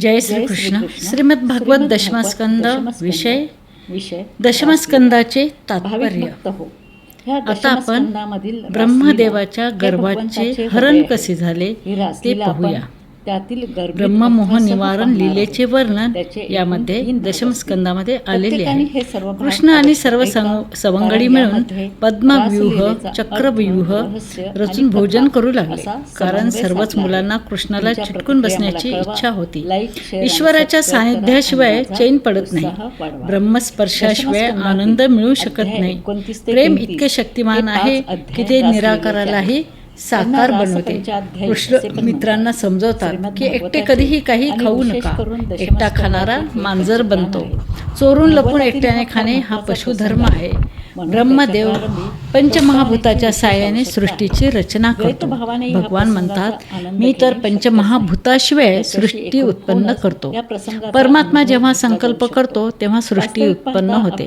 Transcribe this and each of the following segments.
जय श्री कृष्ण श्रीमद भागवत दशमस्कंद विषय. विषय. दशमस्कंदाचे तात्पर्य. आता आपण ब्रह्मदेवाच्या गर्भाचे हरण कसे झाले ते पाहूया. त्यातील ब्रह्ममोहन निवारण लिलेचे वर्णन यामध्ये दशमस्कंदामध्ये आलेले आहे. कृष्ण आणि सर्व सवंगडी मिळून पद्मव्यूह चक्रव्यूह रचून भोजन करू लागले. कारण सर्वच मुलांना कृष्णाला चिटकून बसण्याची इच्छा होती. ईश्वराच्या सानिध्याशिवाय चैन पडत नाही. ब्रह्मस्पर्शाशिवाय आनंद मिळू शकत नाही. प्रेम इतके शक्तिमान आहे की ते निराकारालाही साकार बनवते. कृष्ण मित्रांना समजवतात की एकटे कधीही काही खाऊ नका. एकटा खाणारा मांजर बनतो. चोरून लपून एकट्याने खाणे हा पशुधर्म आहे. ब्रह्मदेव पंचमहाभूताच्या साह्याने सृष्टीची रचना करतो. भगवान म्हणतात मी तर पंचमहाभूताशिवाय सृष्टी उत्पन्न करतो. परमात्मा जेव्हा संकल्प करतो तेव्हा सृष्टी उत्पन्न होते.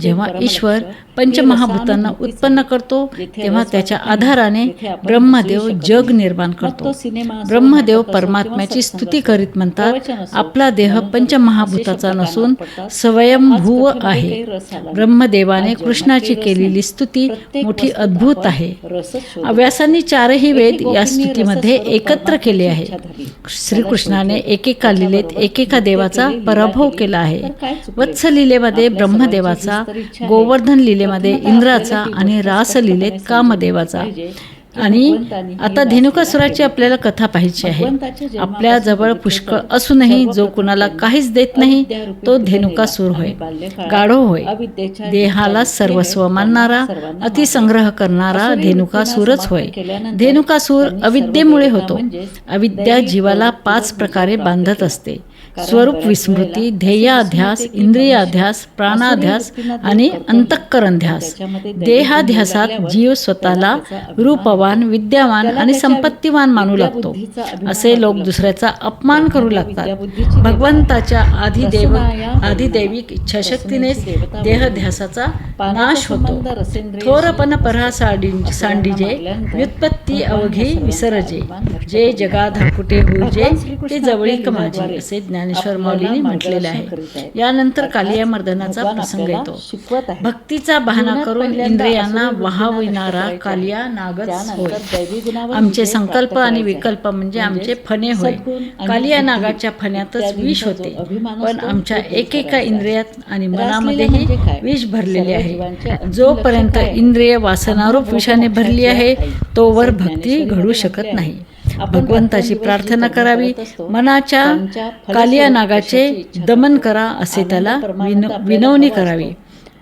जेव्हा ईश्वर पंचमहाभूतांना उत्पन्न करतो तेव्हा त्याच्या आधाराने ब्रह्मदेव जग निर्माण करतो. ब्रह्मदेव परमात्म्याची स्तुती करीत म्हणतात आपला देह पंचमहाभूताचा नसून स्वयंभूव आहे. ब्रह्मदेवाने कृष्णाची केलेली स्तुती मोठी अद्भुत आहे. व्यासांनी चारही वेद या स्तुतीमध्ये एकत्र केले आहे. श्रीकृष्णाने एकेका लिलेत एकेका देवाचा पराभव केला. आहे. वत्स लिलेमध्ये ब्रह्मदेवाचा गोवर्धन लिलेमध्ये इंद्राचा आणि रास लिलेत कामदेवाचा. आणि आता धेनुकासुराची आपल्याला कथा पाहिजे आहे. आपल्या जवळ पुष्कळ असूनही जो कुणाला काहीच देत नाही तो धेनुकासूर होय. गाढो होय. देहाला सर्वस्व मानणारा अतिसंग्रह करणारा धेनुकासूरच होय. धेनुकासूर अविद्येमुळे होतो. अविद्या जीवाला पाच प्रकारे बांधत असते. स्वरूप विस्मृती ध्येयाध्यास इंद्रियाध्यास प्राणाध्यास आणि अंतःकरणध्यास. देहाध्यासात जीव स्वतःला रूपवान विद्यावान आणि संपत्तीवान मानू लागतो. असे लोक दुसऱ्याचा अपमान करू लागतात. भगवंताच्या आधिदेव आधिदैविक इच्छाशक्तीनेच देहध्यासाचा नाश होतो. थोरपण परा सांडीजे व्युत्पत्ती अवघी विसरजे. जे जगा कुठे हुजे ते जवळीक माझे असे ज्ञान ज्ञानेश्वर माऊलीने म्हटलेले आहे. यानंतर कालिया मर्दनाचा प्रसंग येतो. भक्तीचा बहाना करून इंद्रियांना वाहविणारा कालिया नागच होय. आमचे संकल्प आणि विकल्प म्हणजे, म्हणजे आमचे फणे होय. कालिया नागाच्या फण्यातच विष होते. पण आमच्या एकेका इंद्रियात आणि मनामध्येही विष भरलेले आहे. जोपर्यंत इंद्रिय वासनारूप विषाने भरली आहे तोवर भक्ती घडू शकत नाही. भगवंताची प्रार्थना करावी. मनाच्या कालिया नागाचे दमन करा असे त्याला विनवणी करावी.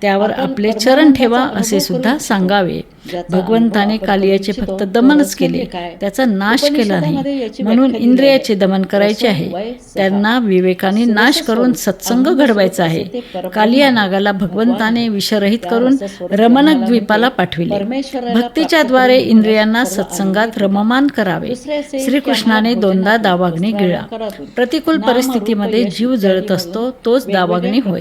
त्यावर आपले चरण ठेवा असे सुद्धा सांगावे. भगवंताने कालियाचे फक्त दमनच केले. त्याचा नाश केला नाही. म्हणून इंद्रियाचे दमन करायचे आहे. त्यांना विवेकाने नाश करून सत्संग घडवायचा आहे. कालिया नागाला भगवंताने विषरहित करून रमणक द्वीपाला पाठविले. भक्तीच्या द्वारे इंद्रियांना सत्संगात रममान करावे. श्रीकृष्णाने दोनदा दावाग्नी गिळा. प्रतिकूल परिस्थितीमध्ये जीव जळत असतो तोच दावाग्नी होय.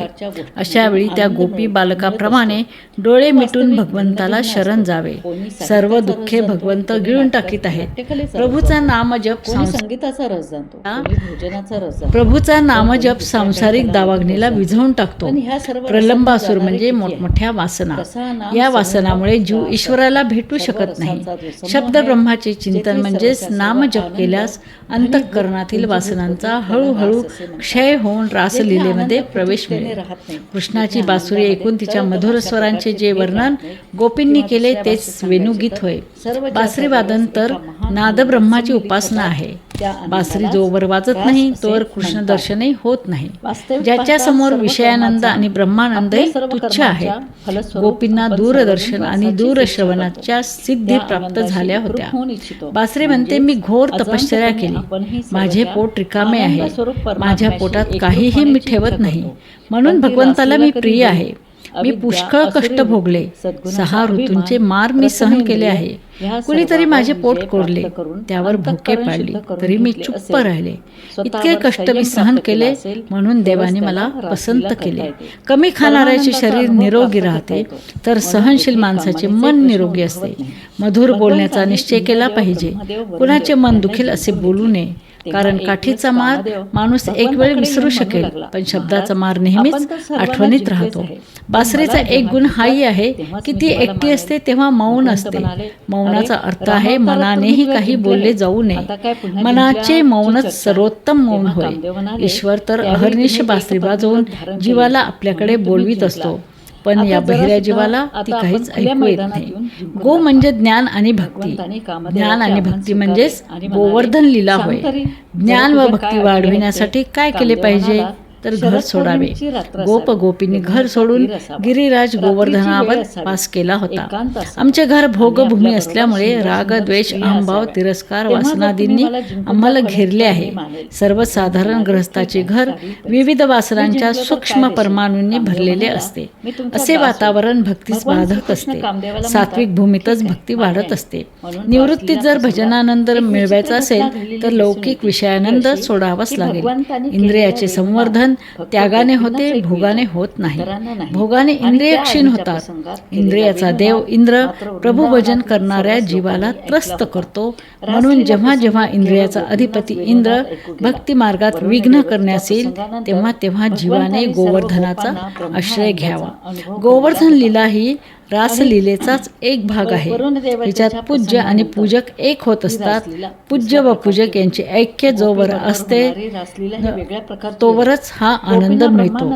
अशा वेळी त्या गोपी बालकाप्रमाणे डोळे मिटून भगवंताला शरण जावे करावे. सर्व दुःखे भगवंत गिळून टाकीत आहेत. प्रभूचा नामजप संगीताचा रस जाणतो प्रभूचा नामजप सांसारिक दावाग्नीला विझवून टाकतो. प्रलंबासूर म्हणजे मोठमोठ्या वासना. या वासनामुळे जीव ईश्वराला भेटू शकत नाही. शब्द ब्रह्माचे चिंतन म्हणजेच नामजप केल्यास अंतःकरणातील वासनांचा हळूहळू क्षय होऊन रासलीलेमध्ये प्रवेश मिळेल. कृष्णाची बासुरी ऐकून तिच्या मधुर स्वरांचे जे वर्णन गोपींनी केले तेच वेणुगीत होय बासरी वादन तर नादब्रह्माची उपासना आहे. बासरी जोवर वाजत नाही तोवर कृष्ण दर्शनही होत नाही. ज्याच्या समोर विषयानंद आणि ब्रह्मानंदही तुच्छ आहे गोपींना दूरदर्शन आणि दूरश्रवणाच्या सिद्धी प्राप्त झाल्या होत्या. बासरे म्हणते मी घोर तपश्चर्या केली. माझे पोट रिकामे आहे. माझ्या पोटात काहीही मी ठेवत नाही. म्हणून भगवंताला मी प्रिय आहे. मी पुष्कळ कष्ट भोगले. सहा ऋतूंचे मार मी सहन केले आहे. कुणीतरी माझे पोट कोरले. त्यावर भुके पाडले. तरी मी चुप्प राहिले. इतके कष्ट मी सहन केले म्हणून देवाने मला पसंत केले. कमी खाणाऱ्याचे शरीर निरोगी राहते तर सहनशील माणसाचे मन निरोगी असते. मधुर बोलण्याचा निश्चय केला पाहिजे. कुणाचे मन दुखेल असे बोलू नये. कारण काठीचा मार माणूस एक वेळ विसरू शकेल पण शब्दाचा मार "महाराज, नेहमीच आठवणीत राहतो बासरीचा एक गुण हाही आहे की ती एकटी मानेल." असते तेव्हा मौन असते मौनाचा "अरे, अर्थ आहे मनानेही काही बोलले. जाऊ नये मनाचे मौनच? सर्वोत्तम मौन होय ईश्वर तर "त्यावेळी अहर्निश बासरी वाजवून जीवाला आपल्याकडे बोलवीत. असतो पण या बहिऱ्या जीवाला ती काहीच ऐकू येत नाही गो. म्हणजे ज्ञान आणि भक्ती ज्ञान आणि भक्ती म्हणजेच गोवर्धन लीला होय "सांग तरी, ज्ञान व भक्ती वाढविण्यासाठी काय? केले पाहिजे तर "शरद घर सोडावे गोप गोपींनी घर सोडून गिरिराज गोवर्धनावर वास केला होता आमचे घर भोगभूमी असल्यामुळे राग द्वेष अहंभाव. तिरस्कार वासनादींनी आम्हाला घेरले आहे. सर्वसाधारण म्हणाले, ग्रहस्थाचे "ठीक आहे, घर विविध वासनांच्या सूक्ष्म काय देशील?" परमाणूंनी भरलेले असते "मी तुमचा असे दास होय." वातावरण भक्तीस बाधक असते सात्विक भूमीतच "ठीक आहे, भक्ती वाढत आहे." असते निवृत्तीत जर भजनानंद मिळवायचा असेल तर लौकिक. विषयानंद सोडावाच लागेल इंद्रियाचे संवर्धन वेदना त्यागाने होते भोगाने होत नाही. भोगाने इंद्रिय क्षीण होतात इंद्रियाचा देव इंद्र प्रभुभजन करणाऱ्या जीवाला त्रस्त. करतो म्हणून जेव्हा जेव्हा इंद्रियाचा अधिपती इंद्र. भक्ती मार्गात विघ्न करण्यास येईल तेव्हा तेव्हा जीवाने गोवर्धनाचा आश्रय घ्यावा गोवर्धन लीला ही रासलीलेचाच एक भाग आहे वरुण देवतेच्या हिच्यात पूज्य आणि पूजक एक होत ही असतात पूज्य व पूजक यांचे ऐक्य जोवर असते ही तोवरच हा आहे. आनंद मिळतो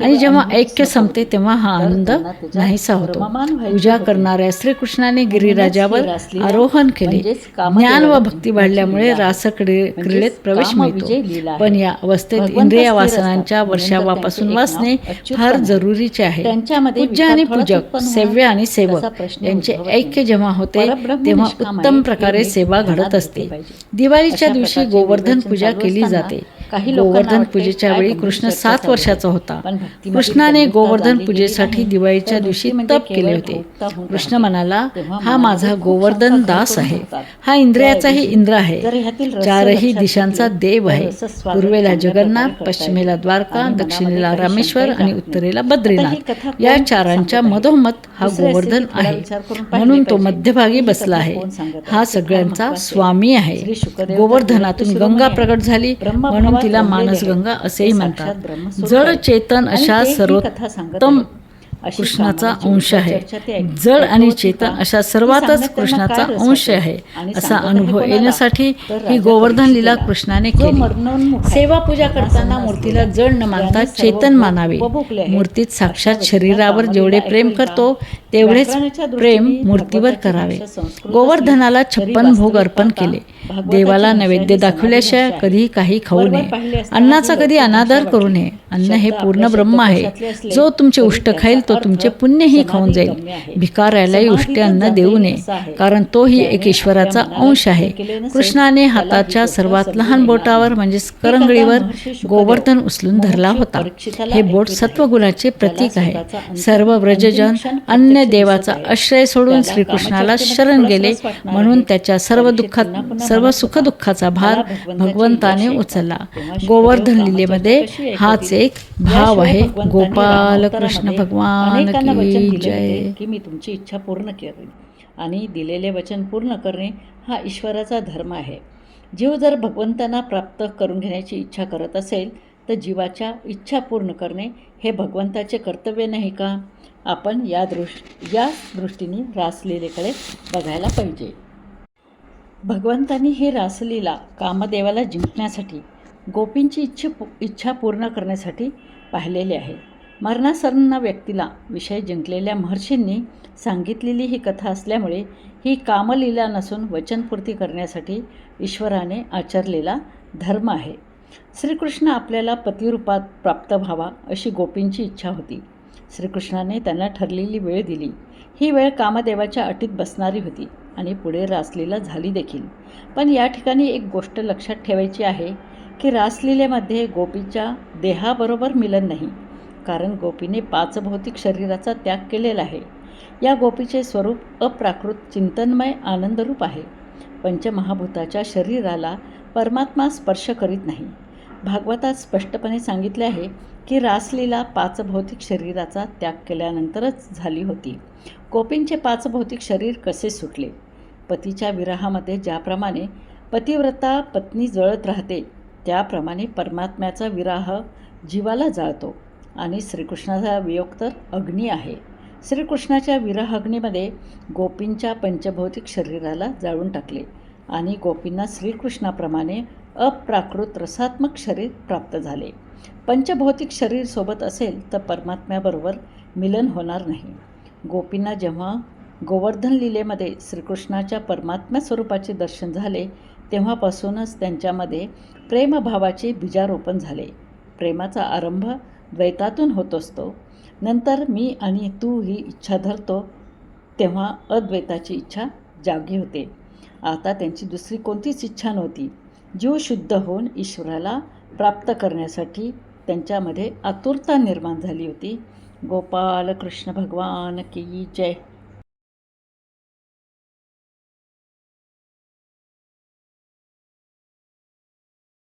आणि जेव्हा ऐक्य संपते. तेव्हा हा आनंद नाहीसा होतो पूजा. करणाऱ्या श्रीकृष्णाने गिरिराजावर ही आरोहण केले ज्ञान व भक्ती वाढल्यामुळे आहे. रास क्रीडेत प्रवेश मिळतो आहे. पण या अवस्थेत इंद्रिय वासनांच्या. वर्षावापासून वाचणे फार आहे. जरुरीचे आहे त्यांच्यामध्ये पूज्य आणि पूजक उत्पन्न होणार सेव्य आणि सेवक यांचे. ऐक्य जेव्हा होते तेव्हा उत्तम प्रकारे सेवा घडत असते. दिवाळीच्या दिवशी गोवर्धन पूजा केली जाते काही गोवर्धन पूजेच्या वेळी कृष्ण सात वर्षाचा. होता भक्तीमध्ये कृष्णाने गोवर्धन पूजेसाठी. दिवाळीच्या दिवशी भक्ती म्हणजे तप केले होते कृष्ण. म्हणाला हा माझा गोवर्धन दास आहे. हा इंद्रियाचाही इंद्र आहे चारही दिशांचा देव आहे पूर्वेला जगन्नाथ पश्चिमेला. द्वारका दक्षिणेला रामेश्वर आणि. उत्तरेला बद्रीनाथ या चारांच्या? मधोमध हा गोवर्धन आहे म्हणून तो. मध्यभागी बसला आहे? हा सगळ्यांचा. स्वामी आहे गोवर्धनातून गंगा प्रगट झाली म्हणून तिला मानसगंगा. असेही म्हणतात जड. चेतन अशा सर्वोत्तम कृष्णाचा अंश आहे जड आणि चेतन? अशा सर्वातच कृष्णाचा अंश? आहे असा अनुभव? येण्यासाठी ही गोवर्धन लीला. कृष्णाने केली सेवा पूजा करताना. मूर्तीला जड न मानता चेतन मानावे मूर्तीत साक्षात शरीरावर जेवढे प्रेम? करतो तेवढेच प्रेम मूर्तीवर करावे गोवर्धनाला छप्पन भोग अर्पण केले देवाला नैवेद्य दाखवल्याशिवाय. कधी काही खाऊ नये अन्नाचा कधी अनादर करू. नये अन्न हे पूर्ण ब्रह्म आहे जो तुमचे उष्ट खाईल तो तुमचे पुण्यही खाऊन जाईल. भिकाऱ्यालाही समाधीतच उष्ट्यांना जाते देऊ नये. कारण तोही एक ईश्वराचा अंश आहे कृष्णाने हाताच्या सर्वात लहान बोटावर. म्हणजेच करंगळीवर गोवर्धन उचलून धरला होता हे बोट सत्वगुणाचे प्रतीक आहे सर्व व्रजजन अन्य देवाचा. आश्रय सोडून श्रीकृष्णाला शरण गेले म्हणून. त्याच्या सर्व दुःखात सर्व सुखदुःखाचा भार भगवंताने उचलला गोवर्धन लीलेमध्ये हाच? एक भाव आहे गोपाल कृष्ण भगवान अनेकांना वचन दिले की मी तुमची इच्छा पूर्ण करेन. आणि दिलेले वचन पूर्ण करणे हा ईश्वराचा धर्म आहे. जीव जर भगवंतांना प्राप्त करून घेण्याची इच्छा करत असेल तर जीवाच्या इच्छा पूर्ण करणे हे भगवंताचे कर्तव्य नाही का? आपण या दृष् या दृष्टीने रासलीलेकडे बघायला पाहिजे. भगवंतांनी ही रासलीला कामदेवाला जिंकण्यासाठी गोपींची इच्छा इच्छा पूर्ण करण्यासाठी पाहिलेली आहे. मरणासन्न व्यक्तीला विषय जिंकलेल्या महर्षींनी सांगितलेली ही कथा असल्यामुळे ही कामलीला नसून वचनपूर्ती करण्यासाठी ईश्वराने आचरलेला धर्म आहे. श्रीकृष्ण आपल्याला पतिरूपात प्राप्त व्हावा अशी गोपींची इच्छा होती. श्रीकृष्णाने त्यांना ठरलेली वेळ दिली. ही वेळ कामदेवाच्या अटीत बसणारी होती आणि पुढे रासलीला झाली देखील. पण या ठिकाणी एक गोष्ट लक्षात ठेवायची आहे की रासलीलेमध्ये गोपीच्या देहाबरोबर मिलन नाही. कारण गोपीने पाच भौतिक शरीराचा त्याग केलेला आहे. या गोपीचे स्वरूप अप्राकृत चिंतनमय आनंदरूप आहे. पंचमहाभूताच्या शरीराला परमात्मा स्पर्श करीत नाही. भागवतात स्पष्टपणे सांगितले आहे की रासलीला पाच भौतिक शरीराचा त्याग केल्यानंतरच झाली होती. गोपींचे पाच भौतिक शरीर कसे सुटले? पतीच्या विरहामध्ये ज्याप्रमाणे पतिव्रता पत्नी जळत राहते त्याप्रमाणे परमात्म्याचा विराह जीवाला जाळतो. आणि श्रीकृष्णाचा वियोग तर अग्नी आहे. श्रीकृष्णाच्या विरह अग्नीमध्ये गोपींच्या पंचभौतिक शरीराला जाळून टाकले आणि गोपींना श्रीकृष्णाप्रमाणे अप्राकृत रसात्मक शरीर प्राप्त झाले. पंचभौतिक शरीर सोबत असेल तर परमात्म्याबरोबर मिलन होणार नाही. गोपींना जेव्हा गोवर्धन लीलेमध्ये श्रीकृष्णाच्या परमात्म्या स्वरूपाचे दर्शन झाले तेव्हापासूनच त्यांच्यामध्ये प्रेमभावाचे बीजारोपण झाले. प्रेमाचा आरंभ द्वैतातून होत असतो. नंतर मी आणि तू ही इच्छा धरतो तेव्हा अद्वैताची इच्छा जागी होते. आता त्यांची दुसरी कोणतीच इच्छा नव्हती. जीव शुद्ध होऊन ईश्वराला प्राप्त करण्यासाठी त्यांच्यामध्ये आतुरता निर्माण झाली होती. गोपाल कृष्ण भगवान की जय.